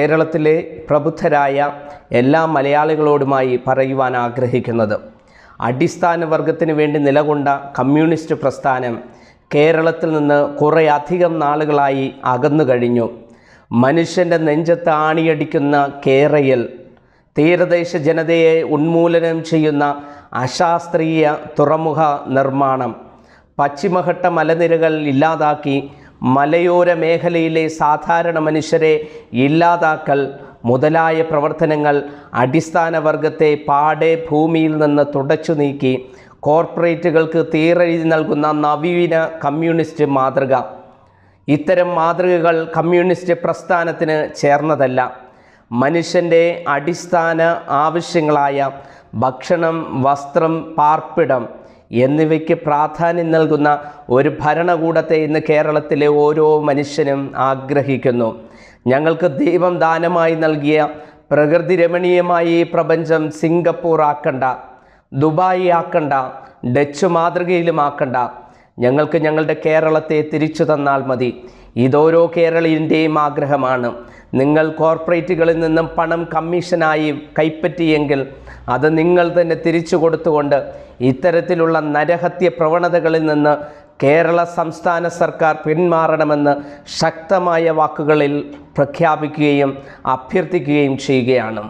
കേരളത്തിലെ പ്രബുദ്ധരായ എല്ലാ മലയാളികളോടുമായി പറയുവാൻ ആഗ്രഹിക്കുന്നത്. അടിസ്ഥാന വർഗത്തിന് വേണ്ടി നിലകൊണ്ട കമ്മ്യൂണിസ്റ്റ് പ്രസ്ഥാനം കേരളത്തിൽ നിന്ന് കുറേയധികം നാളുകളായി അകന്നു കഴിഞ്ഞു. മനുഷ്യന്റെ നെഞ്ചത്ത് ആണിയടിക്കുന്ന കേരയിൽ തീരദേശ ജനതയെ ഉന്മൂലനം ചെയ്യുന്ന അശാസ്ത്രീയ തുറമുഖ നിർമ്മാണം പശ്ചിമഘട്ട മലനിരകൾ ഇല്ലാതാക്കി മലയോര മേഖലയിലെ സാധാരണ മനുഷ്യരെ ഇല്ലാതാക്കൽ മുതലായ പ്രവർത്തനങ്ങൾ അടിസ്ഥാന വർഗത്തെ പാടെ ഭൂമിയിൽ നിന്ന് തുടച്ചു നീക്കി കോർപ്പറേറ്റുകൾക്ക് തീരെഴുതി നൽകുന്ന നവീന കമ്മ്യൂണിസ്റ്റ് മാതൃക. ഇത്തരം മാതൃകകൾ കമ്മ്യൂണിസ്റ്റ് പ്രസ്ഥാനത്തിന് ചേർന്നതല്ല. മനുഷ്യന്റെ അടിസ്ഥാന ആവശ്യങ്ങളായ ഭക്ഷണം വസ്ത്രം പാർപ്പിടം എന്നിവയ്ക്ക് പ്രാധാന്യം നൽകുന്ന ഒരു ഭരണകൂടത്തെ ഇന്ന് കേരളത്തിലെ ഓരോ മനുഷ്യനും ആഗ്രഹിക്കുന്നു. ഞങ്ങൾക്ക് ദൈവം ദാനമായി നൽകിയ പ്രകൃതി രമണീയമായ ഈ പ്രപഞ്ചം സിംഗപ്പൂർ ആക്കണ്ട ദുബായി ആക്കണ്ട ഡച്ച് മാതൃകയിലും ആക്കണ്ട ഞങ്ങൾക്ക് ഞങ്ങളുടെ കേരളത്തെ തിരിച്ചു തന്നാൽ മതി. ഇതോരോ കേരളീയന്റെയും ആഗ്രഹമാണ്. നിങ്ങൾ കോർപ്പറേറ്റുകളിൽ നിന്നും പണം കമ്മീഷനായി കൈപ്പറ്റിയെങ്കിൽ അത് നിങ്ങൾ തന്നെ തിരിച്ചു കൊടുത്തുകൊണ്ട് ഇത്തരത്തിലുള്ള നരഹത്യ പ്രവണതകളിൽ നിന്ന് കേരള സംസ്ഥാന സർക്കാർ പിന്മാറണമെന്ന് ശക്തമായ വാക്കുകളിൽ പ്രഖ്യാപിക്കുകയും അഭ്യർത്ഥിക്കുകയും ചെയ്യുകയാണ്.